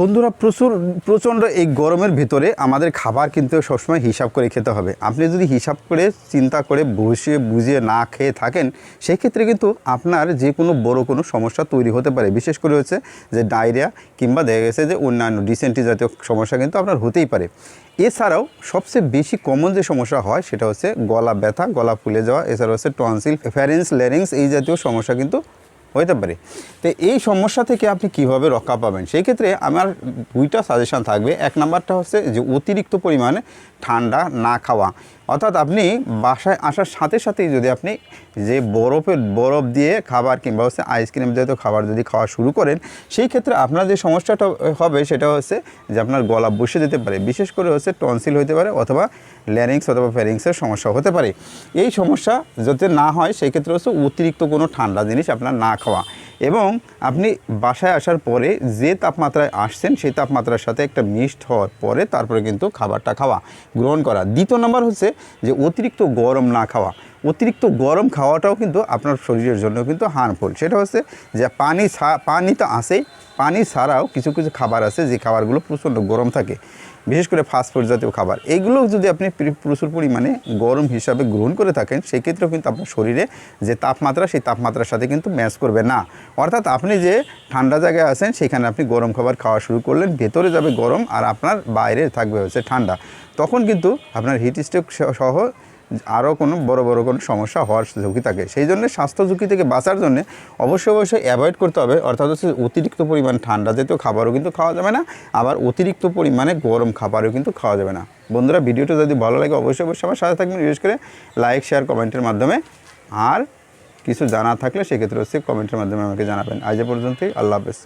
বন্ধুরা, প্রচুর, প্রচণ্ড এই গরমের ভিতরে আমাদের খাবার কিন্তু সবসময় হিসাব করে খেতে হবে। আপনি যদি হিসাব করে, চিন্তা করে বসিয়ে বুঝিয়ে না খেয়ে থাকেন সেই ক্ষেত্রে কিন্তু আপনার যে কোনো বড় কোনো সমস্যা তৈরি হতে পারে। বিশেষ করে হচ্ছে যে ডায়রিয়া কিংবা দেখা গেছে যে অন্যান্য ডিসেন্ট্রি জাতীয় সমস্যা কিন্তু আপনার হতেই পারে। এছাড়াও সবচেয়ে বেশি কমন যে সমস্যা হয়, সেটা হচ্ছে গলা ব্যথা, গলা ফুলে যাওয়া এছাড়া হচ্ছে টনসিল ফ্যারেন্স ল্যারিংস এই জাতীয় সমস্যা কিন্তু হতে পারে। তো এই সমস্যা থেকে আপনি কীভাবে রক্ষা পাবেন? সেই ক্ষেত্রে আমার দুইটা সাজেশন থাকবে। এক নাম্বারটা হচ্ছে যে অতিরিক্ত পরিমাণে ঠান্ডা না খাওয়া। অর্থাৎ আপনি বাসায় আসার সাথে সাথেই যদি আপনি যে বরফের, বরফ দিয়ে খাবার কিংবা হচ্ছে আইসক্রিম জাতীয় খাবার যদি খাওয়া শুরু করেন, সেই ক্ষেত্রে আপনার যে সমস্যাটা হবে সেটা হচ্ছে যে আপনার গলা বসে যেতে পারে। বিশেষ করে হচ্ছে টনসিল হতে পারে অথবা ল্যারিংস অথবা ফ্যারিংসের সমস্যা হতে পারে। এই সমস্যা যাতে না হয়, সেই ক্ষেত্রে হচ্ছে অতিরিক্ত কোনো ঠান্ডা জিনিস আপনার না খাওয়া। এবং আপনি বাসায় আসার পরে যে তাপমাত্রায় আসছেন, সেই তাপমাত্রার সাথে একটা মিক্সড হওয়ার পরে তারপরে কিন্তু খাবারটা খাওয়া, গ্রহণ করা। দ্বিতীয় নম্বর হচ্ছে যে অতিরিক্ত গরম না খাওয়া। অতিরিক্ত গরম খাওয়াটাও কিন্তু আপনার শরীরের জন্য কিন্তু হার্মফুল সেটা হচ্ছে যে পানি পানি তো আসেই পানি ছাড়াও কিছু কিছু খাবার আছে, যে খাবারগুলো প্রচণ্ড গরম থাকে। বিশেষ করে ফাস্টফুড জাতীয় খাবার। এইগুলো যদি আপনি প্রচুর পরিমাণে গরম হিসাবে গ্রহণ করে থাকেন, সেক্ষেত্রেও কিন্তু আপনার শরীরে যে তাপমাত্রা, সেই তাপমাত্রার সাথে কিন্তু ম্যাচ করবে না। অর্থাৎ আপনি যে ঠান্ডা জায়গায় আছেন, সেখানে আপনি গরম খাবার খাওয়া শুরু করলেন, ভেতরে যাবে গরম আর আপনার বাইরে থাকবে হচ্ছে ঠান্ডা। তখন কিন্তু আপনার হিট স্ট্রোক সহ আরও কোনো বড় বড় কোনো সমস্যা হওয়ার ঝুঁকি থাকে। সেই জন্য স্বাস্থ্য ঝুঁকি থেকে বাঁচার জন্য অবশ্যই অবশ্যই অ্যাভয়েড করতে হবে। অর্থাৎ হচ্ছে অতিরিক্ত পরিমাণ ঠান্ডা জাতীয় খাবারও কিন্তু খাওয়া যাবে না, আবার অতিরিক্ত পরিমাণে গরম খাবারও কিন্তু খাওয়া যাবে না। বন্ধুরা, ভিডিওটা যদি ভালো লাগে অবশ্যই অবশ্যই আমার সাথে থাকবেন। বিশেষ করে লাইক শেয়ার কমেন্টের মাধ্যমে। আর কিছু জানা থাকলে সেক্ষেত্রে হচ্ছে কমেন্টের মাধ্যমে আমাকে জানাবেন। আজ পর্যন্তই, আল্লাহ হাফেজ।